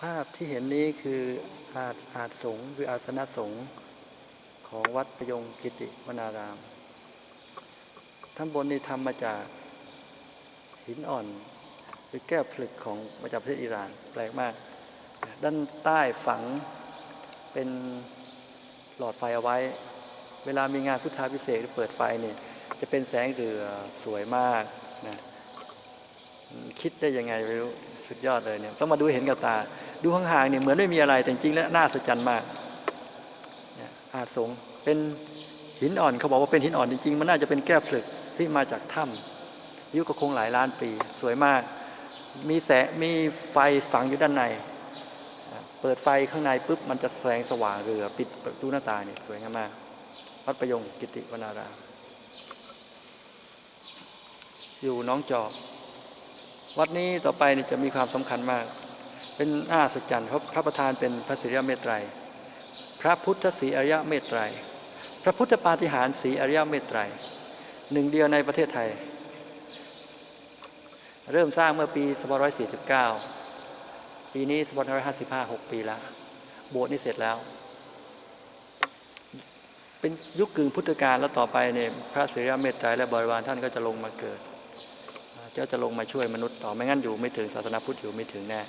ภาพที่เห็นนี้คืออาจอาจสงคืออาสนะสงฆ์ของวัดประยงกิติวนารามทั้งบนนี้ทำมาจากหินอ่อน หรือแก้วผลึกของมาจากประเทศอิหร่าน แปลกมาก ด้านใต้ฝังเป็นหลอดไฟเอาไว้ เวลามีงานพุทธาพิเศษหรือเปิดไฟเนี่ยจะเป็นแสงเรือสวยมากนะคิดได้ยังไงไม่รู้สุดยอดเลยเนี่ยต้องมาดูเห็นกับตา ดูห่างๆเนี่ยเหมือนไม่มีอะไรแต่จริงๆแล้วน่าสะใจมากอาจสงเป็นหินอ่อนเขาบอกว่าเป็นหินอ่อนจริงๆมันน่าจะเป็นแก้วผลึกที่มาจากถ้ำอายุก็คงหลายล้านปี สวยมาก มีแสงมีไฟฝังอยู่ด้านใน เปิดไฟข้างในปุ๊บมันจะแสงสว่างเรือ ปิดประตูหน้าต่างเนี่ยสวยงามมากวัดประยงกิติวนารามอยู่น้องจอกวัดนี้ต่อไปนี่จะมีความสำคัญมาก เป็นน่าสัจจันเพราะพระประธานเป็นพระศิริยเมตไตร พระพุทธศรีอริยเมตไตร พระพุทธปาฏิหาริย์ศรีอริยเมตไตรหนึ่งเดียวในประเทศไทย เริ่มสร้างเมื่อปี2549 ปีนี้2555 6 ปีแล้วโบสถ์นี่เสร็จแล้ว เป็นยุคกึ่งพุทธกาลแล้วต่อไปเนี่ยพระศิริยเมตไตรและบริวารท่านก็จะลงมาเกิด เจ้าจะลงมาช่วยมนุษย์ต่อไม่งั้นอยู่ไม่ถึงศาสนาพุทธอยู่ไม่ถึงแน่